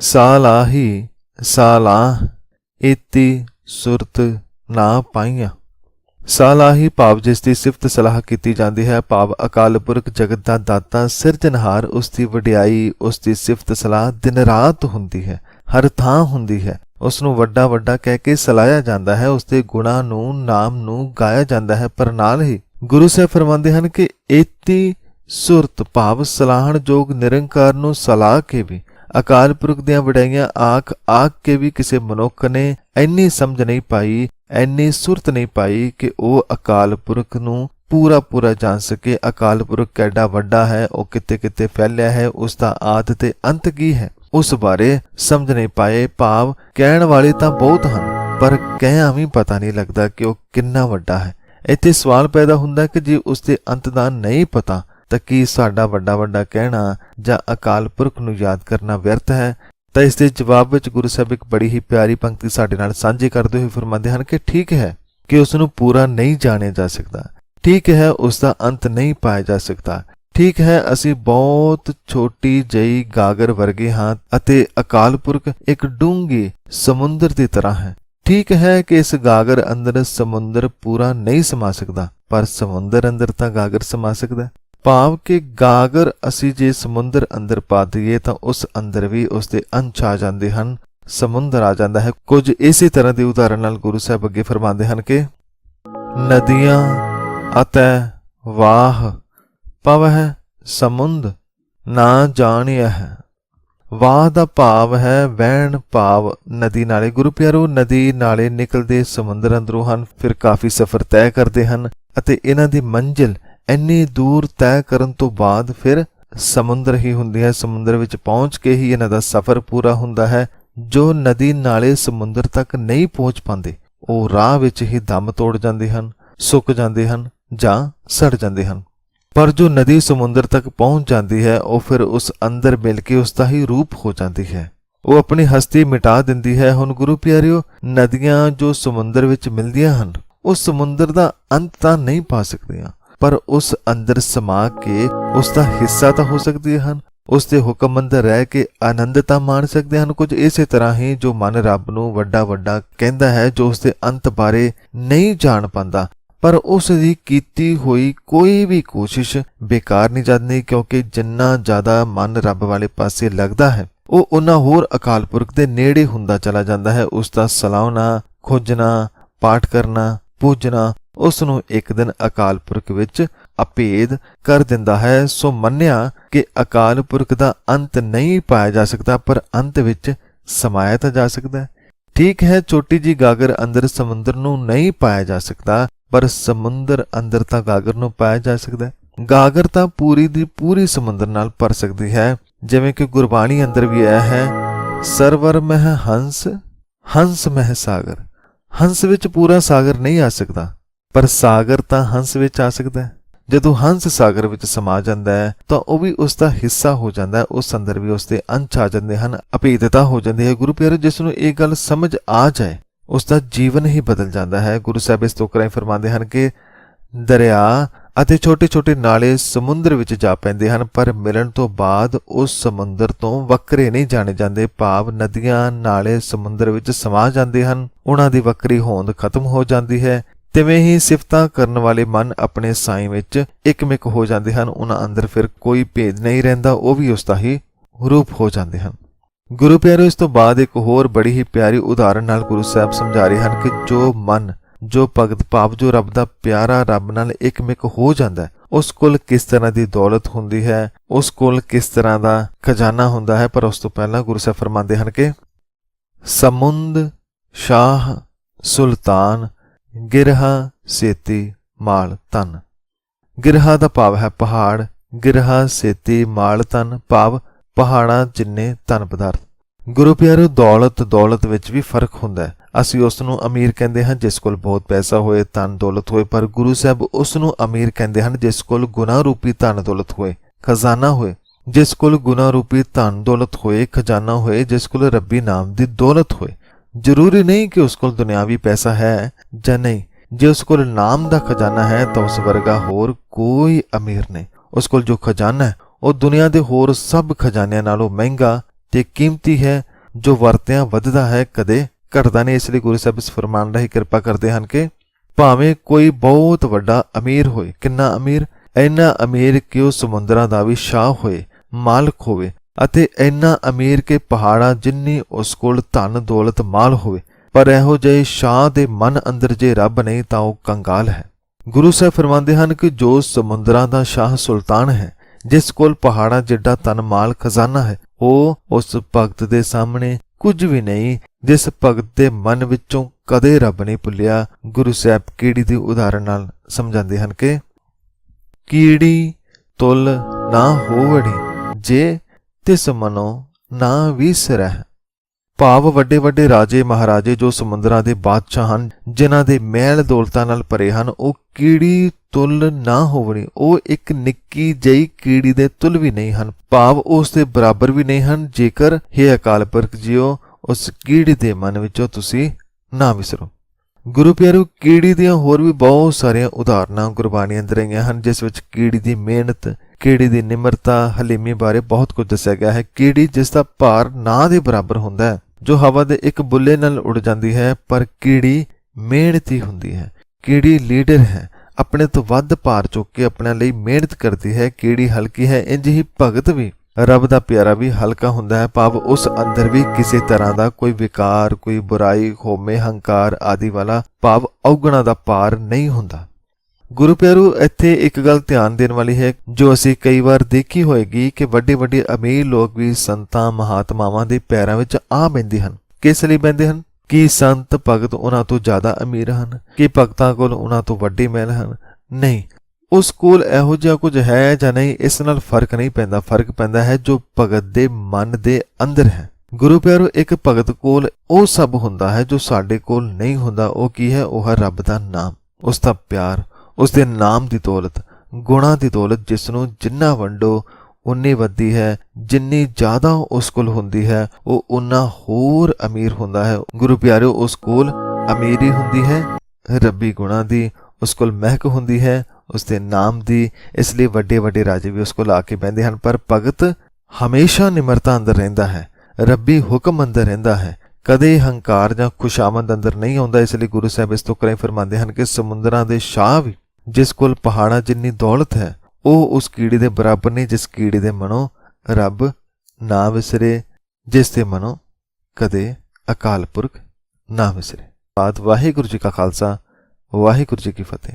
ਸਾਲਾਹੀ ਸਾਲਾਹ ਏਤੀ ਸੁਰਤ ਨਾ ਪਾਈਆਂ। ਸਾਲਾਹੀ ਭਾਵ ਜਿਸ ਦੀ ਸਿਫਤ ਸਲਾਹ ਕੀਤੀ ਜਾਂਦੀ ਹੈ, ਭਾਵ ਅਕਾਲ ਪੁਰਖ ਜਗਤ ਦਾ ਦਾਤਾ ਸਿਰਜਣਹਾਰ ਉਸ ਦੀ ਵਡਿਆਈ, ਉਸ ਦੀ ਸਿਫਤ ਸਲਾਹ ਦਿਨ ਰਾਤ ਹੁੰਦੀ ਹੈ, ਹਰ ਥਾਂ ਹੁੰਦੀ ਹੈ। ਉਸ ਨੂੰ ਵੱਡਾ ਵੱਡਾ ਕਹਿ ਕੇ ਸਲਾਇਆ ਜਾਂਦਾ ਹੈ, ਉਸ ਦੇ ਗੁਣਾਂ ਨੂੰ, ਨਾਮ ਨੂੰ ਗਾਇਆ ਜਾਂਦਾ ਹੈ, ਪਰ ਨਾਲ ਹੀ ਗੁਰੂ ਸਾਹਿਬ ਫਰਮਾਉਂਦੇ ਹਨ ਕਿ ਏਤੀ ਸੁਰਤ ਭਾਵ ਸਲਾਹਣ ਜੋਗ ਨਿਰੰਕਾਰ ਨੂੰ ਸਲਾਹ ਕੇ ਵੀ ਅਕਾਲ ਪੁਰਖ ਦੀਆਂ ਵਡਾਈਆਂ ਆਖ ਆਖ ਕੇ ਵੀ ਕਿਸੇ ਮਨੁੱਖ ਨੇ ਇੰਨੀ ਸਮਝ ਨਹੀਂ ਪਾਈ, ਇੰਨੀ ਸੁਰਤ ਨਹੀਂ ਪਾਈ ਕਿ ਉਹ ਅਕਾਲ ਪੁਰਖ ਨੂੰ ਪੂਰਾ ਪੂਰਾ ਜਾਣ ਸਕੇ। ਅਕਾਲ ਪੁਰਖ ਕਿੱਡਾ ਵੱਡਾ ਹੈ, ਉਹ ਕਿਤੇ ਕਿਤੇ ਫੈਲਿਆ ਹੈ, ਉਸ ਦਾ ਆਦ ਤੇ ਅੰਤ ਕੀ ਹੈ? ਉਸ ਬਾਰੇ ਸਮਝ ਨਹੀਂ ਪਾਏ, ਭਾਵ ਕਹਿਣ ਵਾਲੇ ਤਾਂ ਬਹੁਤ ਹਨ, ਪਰ ਕਹਿਆ ਵੀ ਪਤਾ ਨਹੀਂ ਲੱਗਦਾ ਕਿ ਉਹ ਕਿੰਨਾ ਵੱਡਾ ਹੈ। ਇੱਥੇ ਸਵਾਲ ਪੈਦਾ ਹੁੰਦਾ ਕਿ ਜੇ ਉਸ ਦੇ ਅੰਤ ਦਾ ਨਹੀਂ ਪਤਾ ਤਾਂ ਕੀ ਸਾਡਾ ਵੱਡਾ ਵੱਡਾ ਕਹਿਣਾ ਜਾਂ ਅਕਾਲ ਪੁਰਖ ਨੂੰ ਯਾਦ ਕਰਨਾ ਵਿਅਰਥ ਹੈ? ਤਾਂ ਇਸ ਦੇ ਜਵਾਬ ਵਿੱਚ ਗੁਰੂ ਸਾਹਿਬ ਇੱਕ ਬੜੀ ਹੀ ਪਿਆਰੀ ਪੰਕਤੀ ਸਾਡੇ ਨਾਲ ਸਾਂਝੀ ਕਰਦੇ ਹੋਏ ਫਰਮਾਉਂਦੇ ਹਨ ਕਿ ਠੀਕ ਹੈ ਕਿ ਉਸ ਨੂੰ ਪੂਰਾ ਨਹੀਂ ਜਾਣਿਆ ਜਾ ਸਕਦਾ। ਠੀਕ ਹੈ ਉਸ ਦਾ ਅੰਤ ਨਹੀਂ ਪਾਇਆ ਜਾ ਸਕਦਾ। ਠੀਕ ਹੈ, ਅਸੀਂ ਬਹੁਤ ਛੋਟੀ ਜਈ ਗਾਗਰ ਵਰਗੇ ਹਾਂ ਅਤੇ ਅਕਾਲ ਪੁਰਖ ਇੱਕ ਡੂੰਘੇ ਸਮੁੰਦਰ ਦੀ ਤਰ੍ਹਾਂ ਹੈ। ਠੀਕ ਹੈ ਕਿ ਇਸ ਗਾਗਰ ਅੰਦਰ ਸਮੁੰਦਰ ਪੂਰਾ ਨਹੀਂ ਸਮਾ ਸਕਦਾ, ਪਰ ਸਮੁੰਦਰ ਅੰਦਰ ਤਾਂ ਗਾਗਰ ਸਮਾ ਸਕਦਾ ਭਾਵ ਕਿ ਗਾਗਰ ਅਸੀਂ ਜੇ ਸਮੁੰਦਰ ਅੰਦਰ ਪਾ ਦਈਏ ਤਾਂ ਉਸ ਅੰਦਰ ਵੀ ਉਸ ਦੇ ਅੰਸ਼ ਆ ਜਾਂਦੇ ਹਨ, ਸਮੁੰਦਰ ਆ ਜਾਂਦਾ ਹੈ। ਕੁਝ ਇਸੇ ਤਰ੍ਹਾਂ ਦੀ ਉਦਾਹਰਣ ਨਾਲ ਗੁਰੂ ਸਾਹਿਬ ਅੱਗੇ ਫਰਮਾਉਂਦੇ ਹਨ ਕਿ ਨਦੀਆਂ, ਅਤੇ, ਵਾਹ ਪਵਹਿ ਸਮੁੰਦ, ਨਾ ਜਾਣਿਆ ਹੈ। ਵਾਹ ਦਾ ਭਾਵ ਹੈ ਵਹਿਣ ਭਾਵ। ਨਦੀ ਨਾਲੇ ਗੁਰੂ ਪਿਆਰੋ ਨਦੀ ਨਾਲੇ ਨਿਕਲਦੇ ਸਮੁੰਦਰ ਅੰਦਰੋਂ ਹਨ, ਫਿਰ ਕਾਫੀ ਸਫ਼ਰ ਤੈਅ ਕਰਦੇ ਹਨ ਅਤੇ ਇਹਨਾਂ ਦੀ ਮੰਜ਼ਿਲ ਇੰਨੀ ਦੂਰ ਤੈਅ ਕਰਨ ਤੋਂ ਬਾਅਦ ਫਿਰ ਸਮੁੰਦਰ ਹੀ ਹੁੰਦੀ ਹੈ। ਸਮੁੰਦਰ ਵਿੱਚ ਪਹੁੰਚ ਕੇ ਹੀ ਇਹਨਾਂ ਦਾ ਸਫ਼ਰ ਪੂਰਾ ਹੁੰਦਾ ਹੈ, ਜੋ ਨਦੀ ਨਾਲੇ ਸਮੁੰਦਰ ਤੱਕ ਨਹੀਂ ਪਹੁੰਚ ਪਾਉਂਦੇ। ਉਹ ਰਾਹ ਵਿੱਚ ਹੀ ਦਮ ਤੋੜ ਜਾਂਦੇ ਹਨ, ਸੁੱਕ ਜਾਂਦੇ ਹਨ ਜਾਂ ਸੜ ਜਾਂਦੇ ਹਨ। ਪਰ ਜੋ ਨਦੀ ਸਮੁੰਦਰ ਤੱਕ ਪਹੁੰਚ ਜਾਂਦੀ ਹੈ, ਉਹ ਫਿਰ ਉਸ ਅੰਦਰ ਮਿਲ ਕੇ ਉਸ ਦਾ ਹੀ ਰੂਪ ਹੋ ਜਾਂਦੀ ਹੈ। ਉਹ ਆਪਣੀ ਹਸਤੀ ਮਿਟਾ ਦਿੰਦੀ ਹੈ। ਹੁਣ ਗੁਰੂ ਪਿਆਰਿਓ, ਨਦੀਆਂ ਜੋ ਸਮੁੰਦਰ ਵਿੱਚ ਮਿਲਦੀਆਂ ਹਨ, ਉਹ ਸਮੁੰਦਰ ਦਾ ਅੰਤ ਤਾਂ ਨਹੀਂ ਪਾ ਸਕਦੀਆਂ। ਪਰ ਉਸ ਅੰਦਰ ਸਮਾ ਕੇ ਉਸ ਦਾ ਹਿੱਸਾ ਤਾਂ ਹੋ ਸਕਦੇ ਹਨ। ਉਸ ਦੇ ਹੁਕਮ ਅੰਦਰ ਰਹਿ ਕੇ ਆਨੰਦ ਤਾਂ ਮਾਣ ਸਕਦੇ ਹਨ। ਕੁਝ ਇਸੇ ਤਰ੍ਹਾਂ ਹੀ ਜੋ ਮਨ ਰੱਬ ਨੂੰ ਵੱਡਾ ਵੱਡਾ ਕਹਿੰਦਾ ਹੈ, ਜੋ ਉਸ ਦੇ ਅੰਤ ਬਾਰੇ ਨਹੀਂ ਜਾਣ ਪਾਉਂਦਾ ਪਰ ਉਸ ਦੀ ਕੀਤੀ ਹੋਈ ਕੋਈ ਵੀ ਕੋਸ਼ਿਸ਼ ਬੇਕਾਰ ਨਹੀਂ ਜਾਂਦੀ, ਕਿਉਂਕਿ ਜਿੰਨਾ ਜ਼ਿਆਦਾ ਮਨ ਰੱਬ ਵਾਲੇ ਪਾਸੇ ਲੱਗਦਾ ਹੈ, ਉਹ ਉਹਨਾਂ ਹੋਰ ਅਕਾਲ ਪੁਰਖ ਦੇ ਨੇੜੇ ਹੁੰਦਾ ਚਲਾ ਜਾਂਦਾ ਹੈ। ਉਸ ਦਾ ਸਲਾਉਣਾ, ਖੋਜਣਾ, ਪਾਠ ਕਰਨਾ, ਪੂਜਣਾ ਉਸ ਨੂੰ ਇੱਕ ਦਿਨ ਅਕਾਲ ਪੁਰਖ ਵਿੱਚ ਅਪੇਦ ਕਰ ਦਿੰਦਾ ਹੈ। ਸੋ ਮੰਨਿਆ ਕਿ ਅਕਾਲ ਪੁਰਖ ਦਾ ਅੰਤ ਨਹੀਂ ਪਾਇਆ ਜਾ ਸਕਦਾ, ਪਰ ਅੰਤ ਵਿੱਚ ਸਮਾਇਆ ਤਾਂ ਜਾ ਸਕਦਾ ਹੈ। ਠੀਕ ਹੈ ਛੋਟੀ ਜੀ ਗਾਗਰ ਅੰਦਰ ਸਮੁੰਦਰ ਨੂੰ ਨਹੀਂ ਪਾਇਆ ਜਾ ਸਕਦਾ, ਪਰ ਸਮੁੰਦਰ ਅੰਦਰ ਤਾਂ ਗਾਗਰ ਨੂੰ ਪਾਇਆ ਜਾ ਸਕਦਾ ਹੈ। ਗਾਗਰ ਤਾਂ ਪੂਰੀ ਦੀ ਪੂਰੀ ਸਮੁੰਦਰ ਨਾਲ ਭਰ ਸਕਦੀ ਹੈ। ਜਿਵੇਂ ਕਿ ਗੁਰਬਾਣੀ ਅੰਦਰ ਵੀ ਆਇਆ ਹੈ, ਸਰਵਰ ਮਹ ਹੰਸ ਹੰਸ ਮਹਿ ਸਾਗਰ। ਹੰਸ ਵਿੱਚ ਪੂਰਾ ਸਾਗਰ ਨਹੀਂ ਆ ਸਕਦਾ। ਪਰ ਸਾਗਰ ਤਾਂ ਹੰਸ ਵਿੱਚ ਆ ਸਕਦਾ ਹੈ। ਜਦੋਂ ਹੰਸ ਸਾਗਰ ਵਿੱਚ ਸਮਾ ਜਾਂਦਾ ਹੈ, ਤਾਂ ਉਹ ਵੀ ਉਸ ਦਾ ਹਿੱਸਾ ਹੋ ਜਾਂਦਾ ਹੈ। ਉਸ ਅੰਦਰ ਵੀ ਉਸ ਦੇ ਅੰਸ਼ ਆ ਜਾਂਦੇ ਹਨ, ਅਭੇਦਤਾ ਹੋ ਜਾਂਦੀ ਹੈ। ਗੁਰੂ ਪਿਆਰੇ, ਜਿਸ ਨੂੰ ਇਹ ਗੱਲ ਸਮਝ ਆ ਜਾਏ, ਉਸ ਦਾ ਜੀਵਨ ਹੀ ਬਦਲ ਜਾਂਦਾ ਹੈ। ਗੁਰੂ ਸਾਹਿਬ ਇਸ ਤੋਂ ਕਰਾਈ ਫਰਮਾਉਂਦੇ ਹਨ ਕਿ ਦਰਿਆ ਅਤੇ ਛੋਟੇ-ਛੋਟੇ ਨਾਲੇ ਸਮੁੰਦਰ ਵਿੱਚ ਜਾ ਪੈਂਦੇ ਹਨ, ਪਰ ਮਿਲਣ ਤੋਂ ਬਾਅਦ ਉਸ ਸਮੁੰਦਰ ਤੋਂ ਵੱਖਰੇ ਨਹੀਂ ਜਾਣੇ ਜਾਂਦੇ। ਭਾਵ ਨਦੀਆਂ, ਨਾਲੇ ਸਮੁੰਦਰ ਵਿੱਚ ਸਮਾ ਜਾਂਦੇ ਹਨ। ਉਹਨਾਂ ਦੀ ਵੱਖਰੀ ਹੋਂਦ ਖਤਮ ਹੋ ਜਾਂਦੀ ਹੈ। ਤਿਵੇਂ ਹੀ ਸਿਫਤਾਂ ਕਰਨ ਵਾਲੇ ਮਨ ਆਪਣੇ ਸਾਈਂ ਵਿੱਚ ਇੱਕਮਿਕ ਹੋ ਜਾਂਦੇ ਹਨ, ਉਹਨਾਂ ਅੰਦਰ ਫਿਰ ਕੋਈ ਭੇਦ ਨਹੀਂ ਰਹਿੰਦਾ, ਉਹ ਵੀ ਉਸ ਦਾ ਹੀ ਰੂਪ ਹੋ ਜਾਂਦੇ ਹਨ। ਗੁਰੂ ਪਿਆਰੋ, ਇਸ ਤੋਂ ਬਾਅਦ ਇੱਕ ਹੋਰ ਬੜੀ ਹੀ ਪਿਆਰੀ ਉਦਾਹਰਣ ਨਾਲ ਗੁਰੂ ਸਾਹਿਬ ਸਮਝਾ ਰਹੇ ਹਨ ਕਿ ਜੋ ਮਨ, ਜੋ ਭਗਤ ਭਾਵ, ਜੋ ਰੱਬ ਦਾ ਪਿਆਰਾ ਰੱਬ ਨਾਲ ਇੱਕਮਿਕ ਹੋ ਜਾਂਦਾ ਹੈ, ਉਸ ਕੋਲ ਕਿਸ ਤਰ੍ਹਾਂ ਦੀ ਦੌਲਤ ਹੁੰਦੀ ਹੈ, ਉਸ ਕੋਲ ਕਿਸ ਤਰ੍ਹਾਂ ਦਾ ਖਜ਼ਾਨਾ ਹੁੰਦਾ ਹੈ, ਪਰ ਉਸ ਤੋਂ ਪਹਿਲਾਂ ਗੁਰੂ ਸਾਹਿਬ ਫਰਮਾਉਂਦੇ ਹਨ ਕਿ, ਸਮੁੰਦ ਸ਼ਾਹ ਸੁਲਤਾਨ ਗਿਰਹਾ, ਸੇਤੀ, ਮਾਲ ਤਨ ਗਿਰਹਾ ਦਾ ਭਾਵ ਹੈ ਪਹਾੜ। ਗਿਰਹਾ, ਸੇਤੀ, ਮਾਲ ਤਨ ਭਾਵ, ਪਹਾੜਾਂ ਜਿੰਨੇ ਧਨ ਪਦਾਰਥ। ਗੁਰੂ ਪਿਆਰੋ, ਦੌਲਤ ਦੌਲਤ ਵਿੱਚ ਵੀ ਫ਼ਰਕ ਹੁੰਦਾ ਹੈ। ਅਸੀਂ ਉਸ ਨੂੰ ਅਮੀਰ ਕਹਿੰਦੇ ਹਾਂ ਜਿਸ ਕੋਲ ਬਹੁਤ ਪੈਸਾ ਹੋਏ, ਧਨ ਦੌਲਤ ਹੋਏ, ਪਰ ਗੁਰੂ ਸਾਹਿਬ ਉਸ ਨੂੰ ਅਮੀਰ ਕਹਿੰਦੇ ਹਨ ਜਿਸ ਕੋਲ ਗੁਨਾਹ ਰੂਪੀ ਧਨ ਦੌਲਤ ਹੋਏ, ਖਜ਼ਾਨਾ ਹੋਏ। ਜਿਸ ਕੋਲ ਗੁਨਾਹ ਰੂਪੀ ਧਨ ਦੌਲਤ ਹੋਏ, ਖਜ਼ਾਨਾ ਹੋਏ, ਜਿਸ ਕੋਲ ਰੱਬੀ ਨਾਮ ਦੀ ਦੌਲਤ ਹੋਏ। ਜ਼ਰੂਰੀ ਨਹੀਂ ਕਿ ਉਸ ਕੋਲ ਦੁਨਿਆਵੀ ਪੈਸਾ ਹੈ ਜਾਂ ਨਹੀਂ। ਜੇ ਉਸ ਕੋਲ ਨਾਮ ਦਾ ਖਜ਼ਾਨਾ ਹੈ ਤਾਂ ਉਸ ਵਰਗਾ ਹੋਰ ਕੋਈ ਅਮੀਰ ਨਹੀਂ। ਉਸ ਕੋਲ ਜੋ ਖਜ਼ਾਨਾ ਹੈ, ਉਹ ਦੁਨੀਆ ਦੇ ਹੋਰ ਸਭ ਖਜ਼ਾਨਿਆਂ ਨਾਲੋਂ ਮਹਿੰਗਾ ਤੇ ਕੀਮਤੀ ਹੈ, ਜੋ ਵਰਤਿਆਂ ਵੱਧਦਾ ਹੈ, ਕਦੇ ਘਟਦਾ ਨਹੀਂ। ਇਸ ਲਈ ਗੁਰੂ ਸਾਹਿਬ ਇਸ ਫਰਮਾਨ ਰਾਹੀਂ ਕਿਰਪਾ ਕਰਦੇ ਹਨ ਕਿ ਭਾਵੇਂ ਕੋਈ ਬਹੁਤ ਵੱਡਾ ਅਮੀਰ ਹੋਏ, ਕਿੰਨਾ ਅਮੀਰ, ਇੰਨਾ ਅਮੀਰ ਕਿ ਉਹ ਸਮੁੰਦਰਾਂ ਦਾ ਵੀ ਸ਼ਾਹ ਹੋਏ, ਮਾਲਕ ਹੋਵੇ ਅਤੇ ਇੰਨਾ ਅਮੀਰ ਕਿ ਪਹਾੜਾਂ ਜਿੰਨੀ ਉਸ ਕੋਲ ਧਨ ਦੌਲਤ ਮਾਲ ਹੋਵੇ, ਪਰ ਇਹੋ ਜਿਹੇ ਸ਼ਾਹ ਦੇ ਮਨ ਅੰਦਰ ਜੇ ਰੱਬ ਨਹੀਂ ਤਾਂ ਉਹ ਕੰਗਾਲ ਹੈ। ਗੁਰੂ ਸਾਹਿਬ ਫਰਮਾਉਂਦੇ ਹਨ ਕਿ ਜੋ ਸਮੁੰਦਰਾਂ ਦਾ ਸ਼ਾਹ ਸੁਲਤਾਨ ਹੈ, ਜਿਸ ਕੋਲ ਪਹਾੜਾਂ ਜਿੱਡਾ ਧਨ ਮਾਲ ਖਜ਼ਾਨਾ ਹੈ, ਉਹ ਉਸ ਭਗਤ ਦੇ ਸਾਹਮਣੇ ਕੁਝ ਵੀ ਨਹੀਂ, ਜਿਸ ਭਗਤ ਦੇ ਮਨ ਵਿੱਚੋਂ ਕਦੇ ਰੱਬ ਨਹੀਂ ਭੁੱਲਿਆ। ਗੁਰੂ ਸਾਹਿਬ ਕੀੜੀ ਦੇ ਉਦਾਹਰਣ ਨਾਲ ਸਮਝਾਉਂਦੇ ਹਨ ਕਿ ਕੀੜੀ, ਤੁਲ ਨਾ ਹੋਵੜੀ, ਜੇ ਤਿਸ ਮਨੋ ਨਾ ਵਿਸਰਹਿ ਭਾਵ ਵੱਡੇ ਵੱਡੇ ਰਾਜੇ ਮਹਾਰਾਜੇ ਜੋ ਸਮੁੰਦਰਾਂ ਦੇ ਬਾਦਸ਼ਾਹ ਹਨ, ਜਿਨ੍ਹਾਂ ਦੇ ਮਹਿਲ ਦੌਲਤਾਂ ਨਾਲ ਭਰੇ ਹਨ, ਉਹ ਕੀੜੀ ਤੁਲ ਨਾ ਹੋਵਣੀ, ਉਹ ਇੱਕ ਨਿੱਕੀ ਜਿਹੀ ਕੀੜੀ ਦੇ ਤੁਲ ਵੀ ਨਹੀਂ ਹਨ। ਭਾਵ ਉਸ ਦੇ ਬਰਾਬਰ ਵੀ ਨਹੀਂ ਹਨ, ਜੇਕਰ हे ਅਕਾਲ ਪੁਰਖ ਜੀਓ, ਉਸ ਕੀੜੀ ਦੇ ਮਨ ਵਿੱਚੋਂ ਤੁਸੀਂ ਨਾ ਵਿਸਰੋ। ਗੁਰੂ ਪਿਆਰੂ, ਕੀੜੀ ਦੀਆਂ ਹੋਰ ਵੀ ਬਹੁਤ ਸਾਰੀਆਂ ਉਦਾਹਰਨਾਂ ਗੁਰਬਾਣੀ ਅੰਦਰ ਆਈਆਂ ਹਨ, ਜਿਸ ਵਿੱਚ ਕੀੜੀ ਦੀ ਮਿਹਨਤ ਕੀੜੀ ਦੀ ਨਿਮਰਤਾ ਹਲੀਮੀ ਬਾਰੇ ਬਹੁਤ ਕੁਝ ਦੱਸਿਆ ਗਿਆ ਹੈ। ਕੀੜੀ ਜਿਸ ਦਾ ਭਾਰ ਨਾ ਦੇ ਬਰਾਬਰ ਹੁੰਦਾ ਹੈ, ਜੋ ਹਵਾ ਦੇ ਇੱਕ ਬੁੱਲੇ ਨਾਲ ਉੱਡ ਜਾਂਦੀ ਹੈ, ਪਰ ਕੀੜੀ ਮਿਹਨਤੀ ਹੁੰਦੀ ਹੈ ਕੀੜੀ ਲੀਡਰ ਹੈ, ਆਪਣੇ ਤੋਂ ਵੱਧ ਭਾਰ ਚੁੱਕ ਕੇ ਆਪਣੇ ਲਈ ਮਿਹਨਤ ਕਰਦੀ ਹੈ ਕੀੜੀ ਹਲਕੀ ਹੈ ਇੰਜ ਹੀ ਭਗਤ ਵੀ, ਰੱਬ ਦਾ ਪਿਆਰਾ ਵੀ ਹਲਕਾ ਹੁੰਦਾ ਹੈ। ਭਾਵ ਉਸ ਅੰਦਰ ਵੀ ਕਿਸੇ ਤਰ੍ਹਾਂ ਦਾ ਕੋਈ ਵਿਕਾਰ, ਕੋਈ ਬੁਰਾਈ ਹੋਮੇ ਹੰਕਾਰ ਆਦਿ ਵਾਲਾ ਭਾਵ ਔਗਣਾ ਦਾ ਭਾਰ ਨਹੀਂ ਹੁੰਦਾ। ਗੁਰੂ ਪਿਆਰੂ, ਇੱਥੇ ਇੱਕ ਗੱਲ ਧਿਆਨ ਦੇਣ ਵਾਲੀ ਹੈ, ਜੋ ਅਸੀਂ ਕਈ ਵਾਰ ਦੇਖੀ ਹੋਏਗੀ ਕਿ ਵੱਡੇ ਵੱਡੇ ਅਮੀਰ ਲੋਕ ਵੀ ਸੰਤਾਂ ਮਹਾਤਮਾਵਾਂ ਦੇ ਪੈਰਾਂ ਵਿੱਚ ਆ ਬੈੰਦੇ ਹਨ। ਕਿਸ ਲਈ ਬੈੰਦੇ ਹਨ? ਕਿ ਸੰਤ ਭਗਤ ਉਹਨਾਂ ਤੋਂ ਜ਼ਿਆਦਾ ਅਮੀਰ ਹਨ, ਕਿ ਭਗਤਾਂ ਕੋਲ ਉਹਨਾਂ ਤੋਂ ਵੱਡੇ ਮਹਿਲ ਹਨ। ਨਹੀਂ, ਉਸ ਕੋਲ ਇਹੋ ਜਿਹਾ ਕੁਝ ਹੈ ਜਾਂ ਨਹੀਂ, ਇਸ ਨਾਲ ਫ਼ਰਕ ਨਹੀਂ ਪੈਂਦਾ। ਫ਼ਰਕ ਪੈਂਦਾ ਹੈ ਜੋ ਭਗਤ ਦੇ ਮਨ ਦੇ ਅੰਦਰ ਹੈ। ਗੁਰੂ ਪਿਆਰੋ, ਇੱਕ ਭਗਤ ਕੋਲ ਉਹ ਸਭ ਹੁੰਦਾ ਹੈ ਜੋ ਸਾਡੇ ਕੋਲ ਨਹੀਂ ਹੁੰਦਾ। ਉਹ ਕੀ ਹੈ? ਉਹ ਹੈ ਰੱਬ ਦਾ ਨਾਮ। ਉਸ ਦਾ ਪਿਆਰ। ਉਸ ਦੇ ਨਾਮ ਦੀ ਦੌਲਤ, ਗੁਣਾ ਦੀ ਦੌਲਤ ਜਿਸ ਨੂੰ ਜਿੰਨਾ ਵੰਡੋ, ਉਨੀ ਵੱਧਦੀ ਹੈ। ਜਿੰਨੀ ਜ਼ਿਆਦਾ ਉਸ ਕੋਲ ਹੁੰਦੀ ਹੈ, ਉਹ ਉਨਾ ਹੋਰ ਅਮੀਰ ਹੁੰਦਾ ਹੈ। ਗੁਰੂ ਪਿਆਰਿਓ, ਉਸ ਕੋਲ ਅਮੀਰੀ ਹੁੰਦੀ ਹੈ, ਰੱਬੀ ਗੁਣਾ ਦੀ ਉਸ ਕੋਲ ਮਹਿਕ ਹੁੰਦੀ ਹੈ ਉਸ ਦੇ ਨਾਮ ਦੀ। ਇਸ ਲਈ ਵੱਡੇ ਵੱਡੇ ਰਾਜੇ ਵੀ ਉਸ ਕੋਲ ਆ ਕੇ ਬਹਿੰਦੇ ਹਨ। ਪਰ ਭਗਤ ਹਮੇਸ਼ਾ ਨਿਮਰਤਾ ਅੰਦਰ ਰਹਿੰਦਾ ਹੈ, ਰੱਬੀ ਹੁਕਮ ਅੰਦਰ ਰਹਿੰਦਾ ਹੈ। ਕਦੇ ਹੰਕਾਰ ਜਾਂ ਖੁਸ਼ਾਮਦ ਅੰਦਰ ਨਹੀਂ ਆਉਂਦਾ। ਇਸ ਲਈ ਗੁਰੂ ਸਾਹਿਬ ਇਸ ਤੋਂ ਕਰੇ ਫਰਮਾਉਂਦੇ ਹਨ ਕਿ ਸਮੁੰਦਰਾਂ ਦੇ ਸ਼ਾਹ ਵੀ ਜਿਸ ਕੋਲ ਪਹਾੜਾਂ ਜਿੰਨੀ ਦੌਲਤ ਹੈ, ਉਹ ਉਸ ਕੀੜੀ ਦੇ ਬਰਾਬਰ ਨਹੀਂ, ਜਿਸ ਕੀੜੀ ਦੇ ਮਨੋਂ ਰੱਬ ਨਾ ਵਿਸਰੇ, ਜਿਸ ਦੇ ਮਨੋਂ ਕਦੇ ਅਕਾਲ ਪੁਰਖ ਨਾ ਵਿਸਰੇ। ਬਾਤ ਵਾਹਿਗੁਰੂ ਜੀ ਕਾ ਖਾਲਸਾ, ਵਾਹਿਗੁਰੂ ਜੀ ਕੀ ਫਤਿਹ।